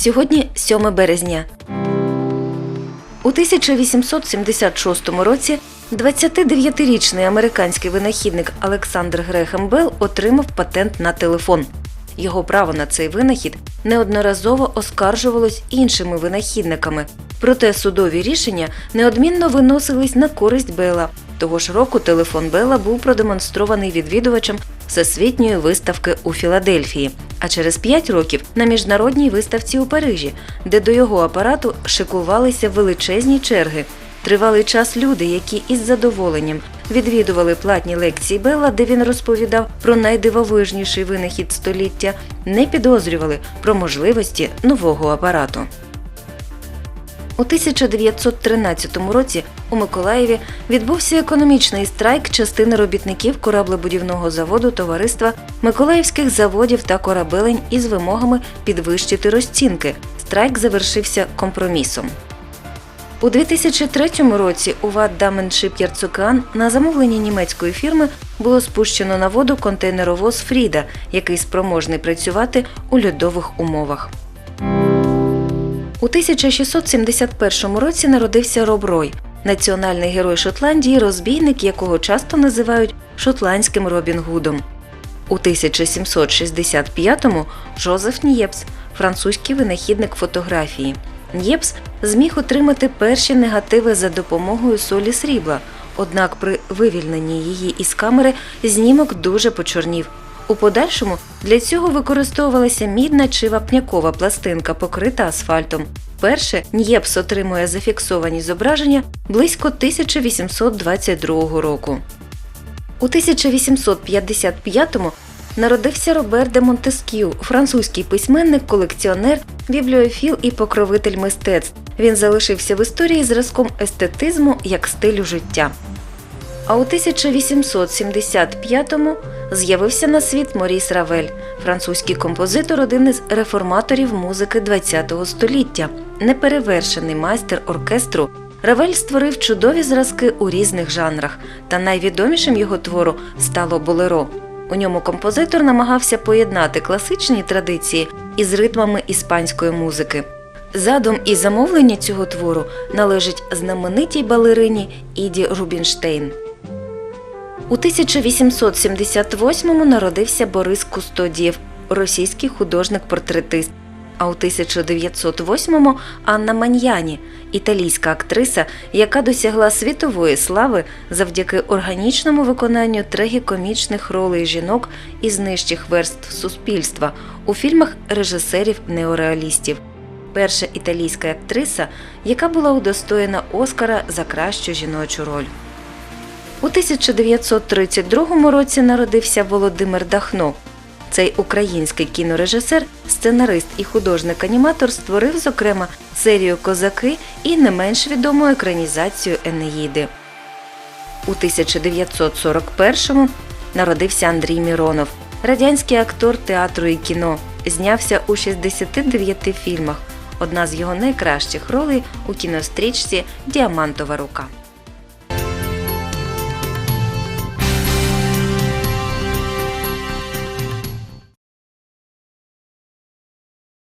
Сьогодні 7 березня. У 1876 році 29-річний американський винахідник Олександр Грехем Белл отримав патент на телефон. Його право на цей винахід неодноразово оскаржувалось іншими винахідниками, проте судові рішення неодмінно виносились на користь Белла. Того ж року телефон Белла був продемонстрований відвідувачам Всесвітньої виставки у Філадельфії, а через 5 років на міжнародній виставці у Парижі, де до його апарату шикувалися величезні черги. Тривалий час люди, які із задоволенням відвідували платні лекції Белла, де він розповідав про найдивовижніший винахід століття, не підозрювали про можливості нового апарату. У 1913 році у Миколаєві відбувся економічний страйк частини робітників кораблебудівного заводу товариства Миколаївських заводів та корабелень із вимогами підвищити розцінки. Страйк завершився компромісом. У 2003 році у ВАД Даменшип'ярд Цукан на замовлення німецької фірми було спущено на воду контейнеровоз Фріда, який спроможний працювати у льодових умовах. У 1671 році народився Роб Рой, національний герой Шотландії, розбійник, якого часто називають шотландським Робін Гудом. У 1765-му Жозеф Нєпс, французький винахідник фотографії. Нєпс зміг отримати перші негативи за допомогою солі срібла, однак при вивільненні її із камери знімок дуже почорнів. У подальшому для цього використовувалася мідна чи вапнякова пластинка, покрита асфальтом. Перше Нєпс отримує зафіксовані зображення близько 1822 року. У 1855-му народився Робер де Монтеск'ю, французький письменник, колекціонер, бібліофіл і покровитель мистецтв. Він залишився в історії зразком естетизму як стилю життя. А у 1875-му з'явився на світ Моріс Равель, французький композитор, один із реформаторів музики ХХ століття, неперевершений майстер оркестру. Равель створив чудові зразки у різних жанрах, та найвідомішим його твору стало болеро. У ньому композитор намагався поєднати класичні традиції із ритмами іспанської музики. Задум і замовлення цього твору належить знаменитій балерині Іді Рубінштейн. У 1878-му народився Борис Кустодієв, російський художник-портретист. А у 1908-му Анна Маньяні, італійська актриса, яка досягла світової слави завдяки органічному виконанню трагікомічних ролей жінок із нижчих верств суспільства у фільмах режисерів неореалістів. Перша італійська актриса, яка була удостоєна Оскара за кращу жіночу роль. У 1932 році народився Володимир Дахно. Цей український кінорежисер, сценарист і художник-аніматор створив, зокрема, серію Козаки і не менш відому екранізацію Енеїди. У 1941-му народився Андрій Міронов, радянський актор театру і кіно. Знявся у 69 фільмах. Одна з його найкращих ролей у кінострічці Діамантова рука.